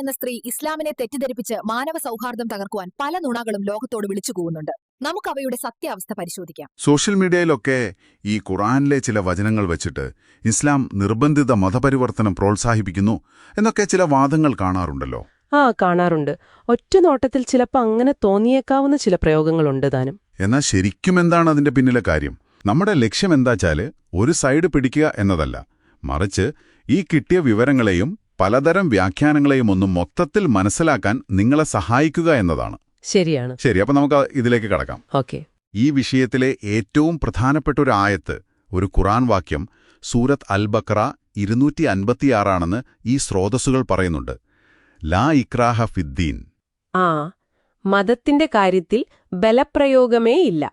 എന്ന സ്ത്രീ ഇസ്ലാമിനെ തെറ്റിദ്ധരിപ്പിച്ച് മാനവ സൗഹാർദ്ദം തകർക്കുവാൻ പല നുണകളും ലോകത്തോട് വിളിച്ചു കൂവുന്നുണ്ട്. നമുക്ക് അവയുടെ സത്യാവസ്ഥ പരിശോധിക്കാം. സോഷ്യൽ മീഡിയയിലൊക്കെ ഈ ഖുറാനിലെ ചില വചനങ്ങൾ വെച്ചിട്ട് ഇസ്ലാം നിർബന്ധിത മതപരിവർത്തനം പ്രോത്സാഹിപ്പിക്കുന്നു എന്നൊക്കെ ചില വാദങ്ങൾ കാണാറുണ്ടല്ലോ. ആ കാണാറുണ്ട്. ഒറ്റ നോട്ടത്തിൽ ചിലപ്പോൾ അങ്ങനെ തോന്നിയേക്കാവുന്ന ചില പ്രയോഗങ്ങളുണ്ട് താനും. എന്നാൽ ശരിക്കും എന്താണ് അതിന്റെ പിന്നിലെ കാര്യം? നമ്മുടെ ലക്ഷ്യം എന്താച്ചാൽ ഒരു സൈഡ് പിടിക്കുക എന്നതല്ല. മറിച്ച് ഈ കിട്ടിയ വിവരങ്ങളെയും പലതരം വ്യാഖ്യാനങ്ങളെയും ഒന്നും മൊത്തത്തിൽ മനസ്സിലാക്കാൻ നിങ്ങളെ സഹായിക്കുക എന്നതാണ്. ശരിയാണ്. ശരി അപ്പൊ നമുക്ക് ഇതിലേക്ക് കടക്കാം. ഓക്കെ. ഈ വിഷയത്തിലെ ഏറ്റവും പ്രധാനപ്പെട്ട ഒരു ആയത്ത് ഒരു ഖുറാൻ വാക്യം സൂറത്ത് അൽ ബക്ര ഇരുന്നൂറ്റി അൻപത്തിയാറാണെന്ന് ഈ സ്രോതസ്സുകൾ പറയുന്നുണ്ട്. ലാ ഇക്രാഹ ഫിദ്ദീൻ. ആ മതത്തിന്റെ കാര്യത്തിൽ ബലപ്രയോഗമേ ഇല്ല.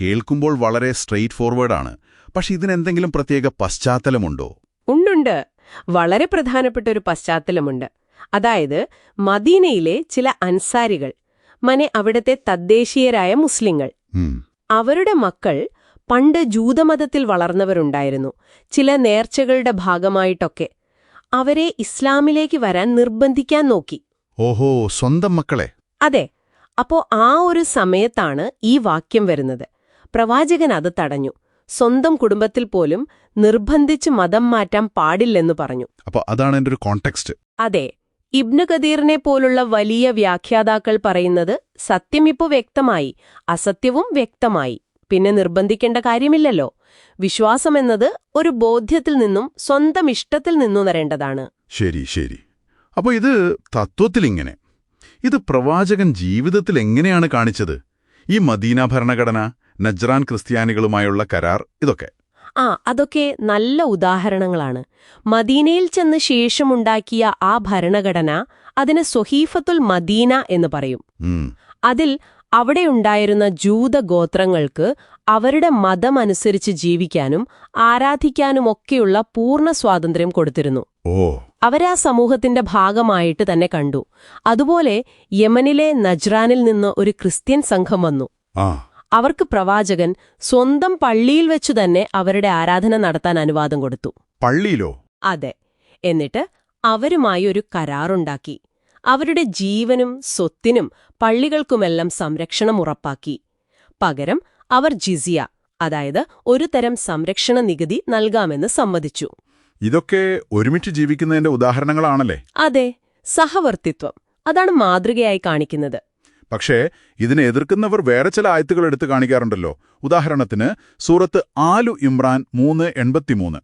കേൾക്കുമ്പോൾ വളരെ സ്ട്രെയിറ്റ് ഫോർവേഡാണ്. പക്ഷെ ഇതിനെന്തെങ്കിലും പ്രത്യേക പശ്ചാത്തലമുണ്ടോ? ഉണ്ടുണ്ട് വളരെ പ്രധാനപ്പെട്ട ഒരു പശ്ചാത്തലമുണ്ട്. അതായത് മദീനയിലെ ചില അൻസാരികൾ മനെ അവിടത്തെ തദ്ദേശീയരായ മുസ്ലിങ്ങൾ അവരുടെ മക്കൾ പണ്ട് ജൂതമതത്തിൽ വളർന്നവരുണ്ടായിരുന്നു. ചില നേർച്ചകളുടെ ഭാഗമായിട്ടൊക്കെ അവരെ ഇസ്ലാമിലേക്ക് വരാൻ നിർബന്ധിക്കാൻ നോക്കി. ഓഹോ സ്വന്തം മക്കളെ. അതെ അപ്പോ ആ ഒരു സമയത്താണ് ഈ വാക്യം വരുന്നത്. പ്രവാചകൻ അത് തടഞ്ഞു. സ്വന്തം കുടുംബത്തിൽ പോലും നിർബന്ധിച്ച് മതം മാറ്റാൻ പാടില്ലെന്ന് പറഞ്ഞു. അപ്പൊ അതാണ് എന്റെ ഒരു കോണ്ടെക്സ്റ്റ് അതെ ഇബ്നു ഖദീറിനെ പോലുള്ള വലിയ വ്യാഖ്യാതാക്കൾ പറയുന്നത് സത്യമിപ്പോ വ്യക്തമായി അസത്യവും വ്യക്തമായി. പിന്നെ നിർബന്ധിക്കേണ്ട കാര്യമില്ലല്ലോ. വിശ്വാസമെന്നത് ഒരു ബോധ്യത്തിൽ നിന്നും സ്വന്തം ഇഷ്ടത്തിൽ നിന്നും വരേണ്ടതാണ്. ശരി ശരി. അപ്പൊ ഇത് തത്വത്തിലിങ്ങനെ ഇത് പ്രവാചകൻ ജീവിതത്തിൽ എങ്ങനെയാണ് കാണിച്ചത്? ഈ മദീന ഭരണഘടന നജ്റാൻ ക്രിസ്ത്യാനികളുമായുള്ള കരാർ ഇതൊക്കെ. ആ അതൊക്കെ നല്ല ഉദാഹരണങ്ങളാണ്. മദീനയിൽ ചെന്ന് ശേഷമുണ്ടാക്കിയ ആ ഭരണഘടന അതിന് സൊഹീഫത്തുൽ മദീന എന്ന് പറയും. അതിൽ അവിടെയുണ്ടായിരുന്ന ജൂത ഗോത്രങ്ങൾക്ക് അവരുടെ മതമനുസരിച്ച് ജീവിക്കാനും ആരാധിക്കാനുമൊക്കെയുള്ള പൂർണ സ്വാതന്ത്ര്യം കൊടുത്തിരുന്നു. ഓ. അവരാ സമൂഹത്തിന്റെ ഭാഗമായിട്ട് തന്നെ കണ്ടു. അതുപോലെ യമനിലെ നജ്റാനിൽ നിന്ന് ഒരു ക്രിസ്ത്യൻ സംഘം വന്നു. അവർക്ക് പ്രവാചകൻ സ്വന്തം പള്ളിയിൽ വെച്ചു തന്നെ അവരുടെ ആരാധന നടത്താൻ അനുവാദം കൊടുത്തു. പള്ളിയിലോ? അതെ. എന്നിട്ട് അവരുമായി ഒരു കരാറുണ്ടാക്കി. അവരുടെ ജീവനും സ്വത്തിനും പള്ളികൾക്കുമെല്ലാം സംരക്ഷണം ഉറപ്പാക്കി. പകരം അവർ ജിസിയ അതായത് ഒരു തരം സംരക്ഷണ നികുതി നൽകാമെന്ന് സമ്മതിച്ചു. ഇതൊക്കെ ഒരുമിച്ച് ജീവിക്കുന്നതിന്റെ ഉദാഹരണങ്ങളാണല്ലേ? അതെ. സഹവർത്തിത്വം. അതാണ് മാതൃകയായി കാണിക്കുന്നത്. പക്ഷേ ഇതിനെ എതിർക്കുന്നവർ വേറെ ചില ആയത്തുകൾ എടുത്തു കാണിക്കാറുണ്ടല്ലോ. ഉദാഹരണത്തിന് സൂറത്ത് ആലു ഇമ്രാൻ മൂന്ന് എൺപത്തിമൂന്ന്.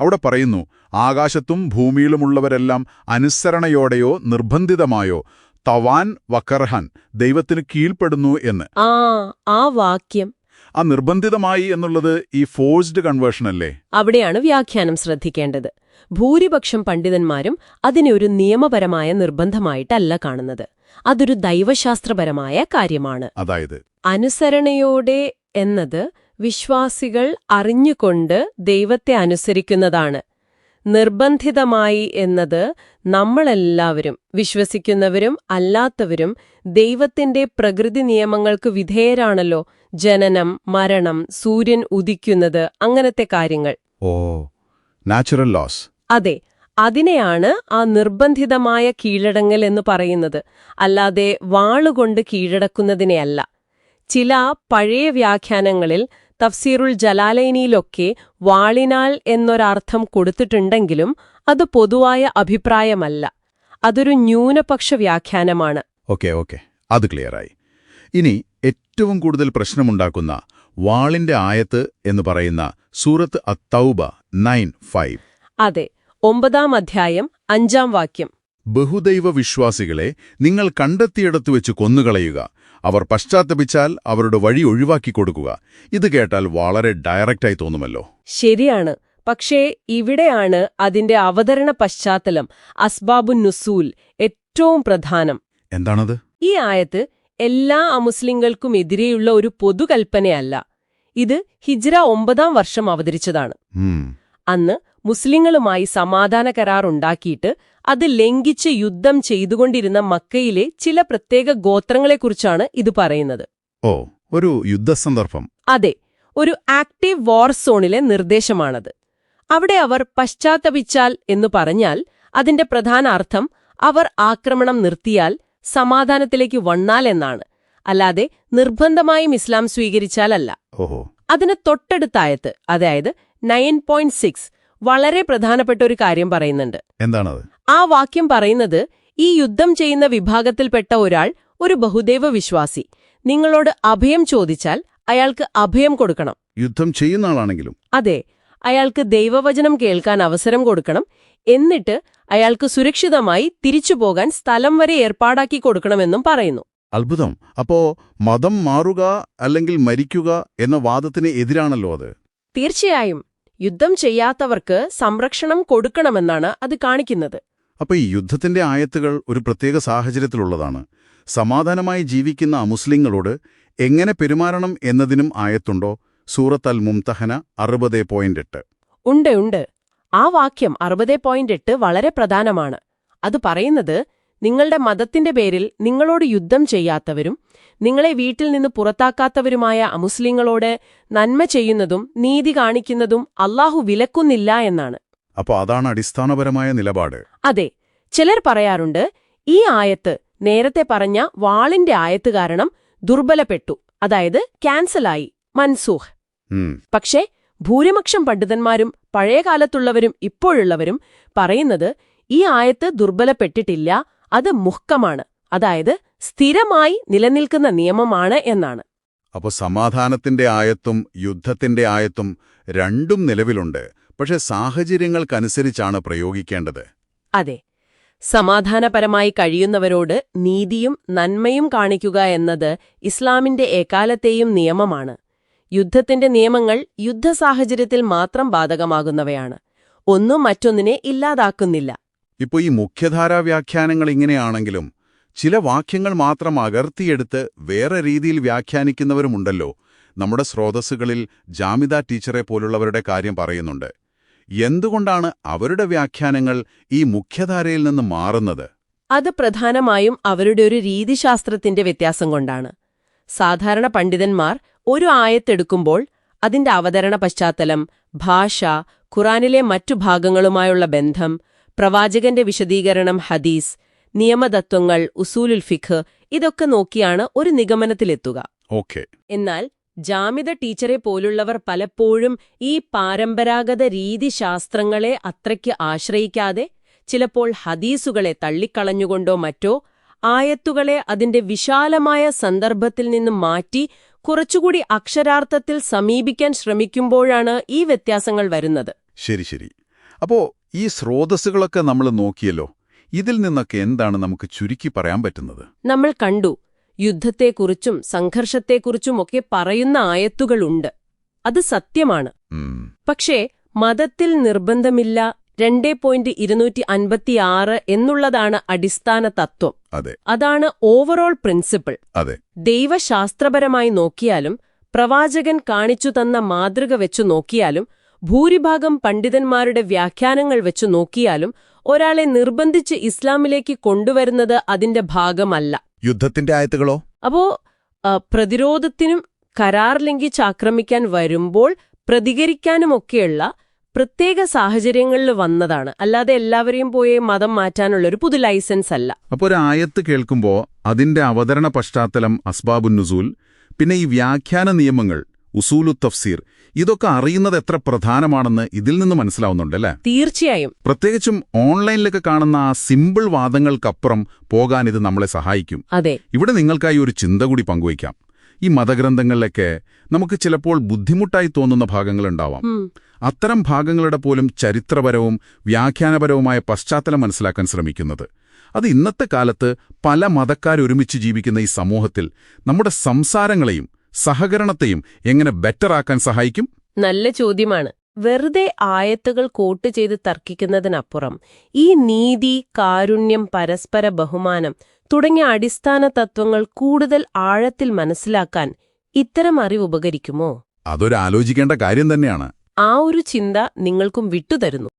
അവിടെ പറയുന്നു ആകാശത്തും ഭൂമിയിലുമുള്ളവരെല്ലാം അനുസരണയോടെയോ നിർബന്ധിതമായോ തവാൻ വക്കർഹൻ ദൈവത്തിന് കീഴ്പ്പെടുന്നു എന്ന്. ആ ആ വാക്യം. ആ നിർബന്ധിതമായി എന്നുള്ളത് ഈ ഫോഴ്സ്ഡ് കൺവേർഷൻ അല്ലേ? അവിടെയാണ് വ്യാഖ്യാനം ശ്രദ്ധിക്കേണ്ടത്. ഭൂരിപക്ഷം പണ്ഡിതന്മാരും അതിനെ ഒരു നിയമപരമായ നിർബന്ധമായിട്ടല്ല കാണുന്നത്. അതൊരു ദൈവശാസ്ത്രപരമായ കാര്യമാണ്. അതായത് അനുസരണയോടെ എന്നത് വിശ്വാസികൾ അറിഞ്ഞുകൊണ്ട് ദൈവത്തെ അനുസരിക്കുന്നതാണ്. നിർബന്ധിതമായി എന്നത് നമ്മളെല്ലാവരും വിശ്വസിക്കുന്നവരും അല്ലാത്തവരും ദൈവത്തിന്റെ പ്രകൃതി നിയമങ്ങൾക്ക് വിധേയരാണല്ലോ. ജനനം മരണം സൂര്യൻ ഉദിക്കുന്നത് അങ്ങനത്തെ കാര്യങ്ങൾ. ഓ നാച്ചുറൽ ലോസ് അതെ അതിനെയാണ് ആ നിർബന്ധിതമായ കീഴടങ്ങൽ എന്ന് പറയുന്നത്. അല്ലാതെ വാളുകൊണ്ട് കീഴടക്കുന്നതിനെയല്ല. ചില പഴയ വ്യാഖ്യാനങ്ങളിൽ തഫ്സീറുൽ ജലാലൈനിയിലൊക്കെ വാളിനാൽ എന്നൊരർത്ഥം കൊടുത്തിട്ടുണ്ടെങ്കിലും അത് പൊതുവായ അഭിപ്രായമല്ല. അതൊരു ന്യൂനപക്ഷ വ്യാഖ്യാനമാണ്. Okay okay. അത് ക്ലിയറായി. ഇനി ഏറ്റവും കൂടുതൽ പ്രശ്നമുണ്ടാക്കുന്ന വാളിന്റെ ആയത്ത് എന്ന് പറയുന്ന സൂറത്ത് അത്തൗബ നയൻ ഫൈവ്. അതെ. ഒമ്പതാം അധ്യായം അഞ്ചാം വാക്യം. ബഹുദൈവ വിശ്വാസികളെ നിങ്ങൾ കണ്ടെത്തിയിടത്തു വെച്ച് കൊന്നുകളയുക. അവർ പശ്ചാത്തപിച്ചാൽ അവരുടെ വഴി ഒഴിവാക്കി കൊടുക്കുക. ഇത് കേട്ടാൽ വളരെ ഡയറക്റ്റായി തോന്നുമല്ലോ. ശരിയാണ്. പക്ഷേ ഇവിടെയാണ് അതിന്റെ അവതരണ പശ്ചാത്തലം അസ്ബാബു നുസൂൽ ഏറ്റവും പ്രധാനം. എന്താണത്? ഈ ആയത്ത് എല്ലാ അമുസ്ലിങ്ങൾക്കും എതിരെയുള്ള ഒരു പൊതുകൽപ്പനയല്ല. ഇത് ഹിജ്ര ഒമ്പതാം വർഷം അവതരിച്ചതാണ്. അന്ന് മുസ്ലിങ്ങളുമായി സമാധാന കരാർ ഉണ്ടാക്കിയിട്ട് അത് ലംഘിച്ച് യുദ്ധം ചെയ്തുകൊണ്ടിരുന്ന മക്കയിലെ ചില പ്രത്യേക ഗോത്രങ്ങളെക്കുറിച്ചാണ് ഇത് പറയുന്നത്. ഓ ഒരു യുദ്ധസന്ദർഭം. അതെ ഒരു ആക്റ്റീവ് വാർ സോണിലെ നിർദ്ദേശമാണത്. അവിടെ അവർ പശ്ചാത്തപിച്ചാൽ എന്നു പറഞ്ഞാൽ അതിന്റെ പ്രധാന അർത്ഥം അവർ ആക്രമണം നിർത്തിയാൽ സമാധാനത്തിലേക്ക് വന്നാൽ എന്നാണ്. അല്ലാതെ നിർബന്ധമായും ഇസ്ലാം സ്വീകരിച്ചാലല്ല. ഓഹോ. അതിന് തൊട്ടടുത്തായത്ത് അതായത് നയൻ പോയിന്റ് സിക്സ് വളരെ പ്രധാനപ്പെട്ട ഒരു കാര്യം പറയുന്നുണ്ട്. എന്താണത്? ആ വാക്യം പറയുന്നത് ഈ യുദ്ധം ചെയ്യുന്ന വിഭാഗത്തിൽപ്പെട്ട ഒരാൾ ഒരു ബഹുദൈവ വിശ്വാസി. നിങ്ങളോട് അഭയം ചോദിച്ചാൽ അയാൾക്ക് അഭയം കൊടുക്കണം. യുദ്ധം ചെയ്യുന്ന ആളാണെങ്കിലും. അതെ അയാൾക്ക് ദൈവവചനം കേൾക്കാൻ അവസരം കൊടുക്കണം. എന്നിട്ട് അയാൾക്ക് സുരക്ഷിതമായി തിരിച്ചു പോകാൻ സ്ഥലം വരെ ഏർപ്പാടാക്കി കൊടുക്കണമെന്നും പറയുന്നു. അത്ഭുതം. അപ്പോ മതം മാറുക അല്ലെങ്കിൽ മരിക്കുക എന്ന വാദത്തിന് എതിരാണല്ലോ അത്? തീർച്ചയായും. യുദ്ധം ചെയ്യാത്തവർക്ക് സംരക്ഷണം കൊടുക്കണമെന്നാണ് അത് കാണിക്കുന്നത്. അപ്പൊ ഈ യുദ്ധത്തിന്റെ ആയത്തുകൾ ഒരു പ്രത്യേക സാഹചര്യത്തിലുള്ളതാണ്. സമാധാനമായി ജീവിക്കുന്ന അമുസ്ലിങ്ങളോട് എങ്ങനെ പെരുമാറണം എന്നതിനും ആയത്തുണ്ടോ? സൂറത്ത് അൽ മുംതഹന അറുപത് പോയിന്റ് എട്ട്. ഉണ്ട് ഉണ്ട്. ആ വാക്യം അറുപത് പോയിന്റ് എട്ട് വളരെ പ്രധാനമാണ്. അത് പറയുന്നത് നിങ്ങളുടെ മതത്തിന്റെ പേരിൽ നിങ്ങളോട് യുദ്ധം ചെയ്യാത്തവരും നിങ്ങളെ വീട്ടിൽ നിന്ന് പുറത്താക്കാത്തവരുമായ അമുസ്ലിങ്ങളോട് നന്മ ചെയ്യുന്നതും നീതി കാണിക്കുന്നതും അള്ളാഹു വിലക്കുന്നില്ല എന്നാണ്. അപ്പൊ അതാണ് അടിസ്ഥാനപരമായ നിലപാട്. അതെ ചിലർ പറയാറുണ്ട് ഈ ആയത്ത് നേരത്തെ പറഞ്ഞ വാളിന്റെ ആയത്ത് കാരണം ദുർബലപ്പെട്ടു അതായത് ക്യാൻസലായി മൻസൂഹ്. പക്ഷേ ഭൂരിപക്ഷം പണ്ഡിതന്മാരും പഴയകാലത്തുള്ളവരും ഇപ്പോഴുള്ളവരും പറയുന്നത് ഈ ആയത്ത് ദുർബലപ്പെട്ടിട്ടില്ല അത് മുഹ്ക്കമാണ് അതായത് സ്ഥിരമായി നിലനിൽക്കുന്ന നിയമമാണ് എന്നാണ്. അപ്പോൾ സമാധാനത്തിന്റെ ആയത്തും യുദ്ധത്തിന്റെ ആയത്തും രണ്ടും നിലവിലുണ്ട്. പക്ഷെ സാഹചര്യങ്ങൾക്കനുസരിച്ചാണ് പ്രയോഗിക്കേണ്ടത്. അതെ. സമാധാനപരമായി കഴിയുന്നവരോട് നീതിയും നന്മയും കാണിക്കുക എന്നത് ഇസ്ലാമിന്റെ എക്കാലത്തെയും നിയമമാണ്. യുദ്ധത്തിന്റെ നിയമങ്ങൾ യുദ്ധസാഹചര്യത്തിൽ മാത്രം ബാധകമാകുന്നവയാണ്. ഒന്നും മറ്റൊന്നിനെ ഇല്ലാതാക്കുന്നില്ല. ഇപ്പൊ ഈ മുഖ്യധാരാ വ്യാഖ്യാനങ്ങൾ ഇങ്ങനെയാണെങ്കിലും ചില വാക്യങ്ങൾ മാത്രം അകർത്തിയെടുത്ത് വേറെ രീതിയിൽ വ്യാഖ്യാനിക്കുന്നവരുമുണ്ടല്ലോ. നമ്മുടെ സ്രോതസ്സുകളിൽ ജാമിത ടീച്ചറെ പോലുള്ളവരുടെ കാര്യം പറയുന്നുണ്ട്. എന്തുകൊണ്ടാണ് അവരുടെ വ്യാഖ്യാനങ്ങൾ ഈ മുഖ്യധാരയിൽ നിന്ന് മാറുന്നത്? അത് പ്രധാനമായും അവരുടെ ഒരു രീതിശാസ്ത്രത്തിന്റെ വ്യത്യാസം കൊണ്ടാണ്. സാധാരണ പണ്ഡിതന്മാർ ഒരു ആയത്തെടുക്കുമ്പോൾ അതിന്റെ അവതരണ പശ്ചാത്തലം ഭാഷ ഖുറാനിലെ മറ്റു ഭാഗങ്ങളുമായുള്ള ബന്ധം പ്രവാചകന്റെ വിശദീകരണം ഹദീസ് നിയമതത്വങ്ങൾ ഉസൂലുൽ ഫിഖ് ഇതൊക്കെ നോക്കിയാണ് ഒരു നിഗമനത്തിലെത്തുക. ഓക്കെ. എന്നാൽ ജാമിത ടീച്ചറെ പോലുള്ളവർ പലപ്പോഴും ഈ പാരമ്പരാഗത രീതിശാസ്ത്രങ്ങളെ അത്രയ്ക്ക് ആശ്രയിക്കാതെ ചിലപ്പോൾ ഹദീസുകളെ തള്ളിക്കളഞ്ഞുകൊണ്ടോ മറ്റോ ആയത്തുകളെ അതിന്റെ വിശാലമായ സന്ദർഭത്തിൽ നിന്ന് മാറ്റി കുറച്ചുകൂടി അക്ഷരാർത്ഥത്തിൽ സമീപിക്കാൻ ശ്രമിക്കുമ്പോഴാണ് ഈ വ്യത്യാസങ്ങൾ വരുന്നത്. ശരി ശരി. അപ്പോ ഈ സ്രോതസ്സുകളൊക്കെ നമ്മൾ നോക്കിയല്ലോ? ഇതിൽ നിന്നൊക്കെ എന്താണ് നമുക്ക് ചുരുക്കി പറയാൻ പറ്റുന്നത്? നമ്മൾ കണ്ടു. യുദ്ധത്തെക്കുറിച്ചും സംഘർഷത്തെക്കുറിച്ചുമൊക്കെ പറയുന്ന ആയത്തുകളുണ്ട്. അത് സത്യമാണ്. പക്ഷേ മതത്തിൽ നിർബന്ധമില്ല രണ്ടേ പോയിന്റ് ഇരുന്നൂറ്റി അൻപത്തിയാറ് എന്നുള്ളതാണ് അടിസ്ഥാന തത്വം. അതെ. അതാണ് ഓവറോൾ പ്രിൻസിപ്പിൾ. ദൈവശാസ്ത്രപരമായി നോക്കിയാലും പ്രവാചകൻ കാണിച്ചു തന്ന മാതൃക വെച്ചു നോക്കിയാലും ഭൂരിഭാഗം പണ്ഡിതന്മാരുടെ വ്യാഖ്യാനങ്ങൾ വെച്ചു നോക്കിയാലും ഒരാളെ നിർബന്ധിച്ച് ഇസ്ലാമിലേക്ക് കൊണ്ടുവരുന്നത് അതിന്റെ ഭാഗമല്ല. യുദ്ധത്തിന്റെ ആയത്തുകളോ? അപ്പോ പ്രതിരോധത്തിനും കരാർ ലംഘിച്ച് ആക്രമിക്കാൻ വരുമ്പോൾ പ്രതികരിക്കാനുമൊക്കെയുള്ള പ്രത്യേക സാഹചര്യങ്ങളിൽ വന്നതാണ്. അല്ലാതെ എല്ലാവരെയും പോയി മതം മാറ്റാനുള്ള ഒരു പുതു ലൈസൻസ് അല്ല. അപ്പോൾ ഒരു ആയത്ത് കേൾക്കുമ്പോൾ അതിന്റെ അവതരണ പശ്ചാത്തലം അസ്ബാബുന്നുസൂൽ പിന്നെ ഈ വ്യാഖ്യാന നിയമങ്ങൾ ഉസൂലു തഫ്സീർ. ഇതൊക്കെ അറിയുന്നത് എത്ര പ്രധാനമാണെന്ന് ഇതിൽ നിന്ന് മനസ്സിലാവുന്നുണ്ടല്ലേ തീർച്ചയായും. പ്രത്യേകിച്ചും ഓൺലൈനിലൊക്കെ കാണുന്ന ആ സിമ്പിൾ വാദങ്ങൾക്കപ്പുറം പോകാൻ ഇത് നമ്മളെ സഹായിക്കും. അതെ. ഇവിടെ നിങ്ങൾക്കായി ഒരു ചിന്ത കൂടി പങ്കുവയ്ക്കാം. ഈ മതഗ്രന്ഥങ്ങളിലൊക്കെ നമുക്ക് ചിലപ്പോൾ ബുദ്ധിമുട്ടായി തോന്നുന്ന ഭാഗങ്ങളുണ്ടാവാം. ഉണ്ടാവാം അത്തരം ഭാഗങ്ങളുടെ പോലും ചരിത്രപരവും വ്യാഖ്യാനപരവുമായ പശ്ചാത്തലം മനസ്സിലാക്കാൻ ശ്രമിക്കുന്നത്. അത് ഇന്നത്തെ കാലത്ത് പല മതക്കാരൊരുമിച്ച് ജീവിക്കുന്ന ഈ സമൂഹത്തിൽ നമ്മുടെ സംസാരങ്ങളെയും സഹകരണത്തെയും എങ്ങനെ ബെറ്ററാക്കാൻ സഹായിക്കും? നല്ല ചോദ്യമാണ്. വെറുതെ ആയത്തുകൾ കോട്ട് ചെയ്ത് തർക്കിക്കുന്നതിനപ്പുറം ഈ നീതി കാരുണ്യം പരസ്പര ബഹുമാനം തുടങ്ങിയ അടിസ്ഥാന തത്വങ്ങൾ കൂടുതൽ ആഴത്തിൽ മനസ്സിലാക്കാൻ ഇത്തരം അറിവ് ഉപകരിക്കുമോ? അതൊരാലോചിക്കേണ്ട കാര്യം തന്നെയാണ്. ആ ഒരു ചിന്ത നിങ്ങൾക്കും വിട്ടുതരുന്നു.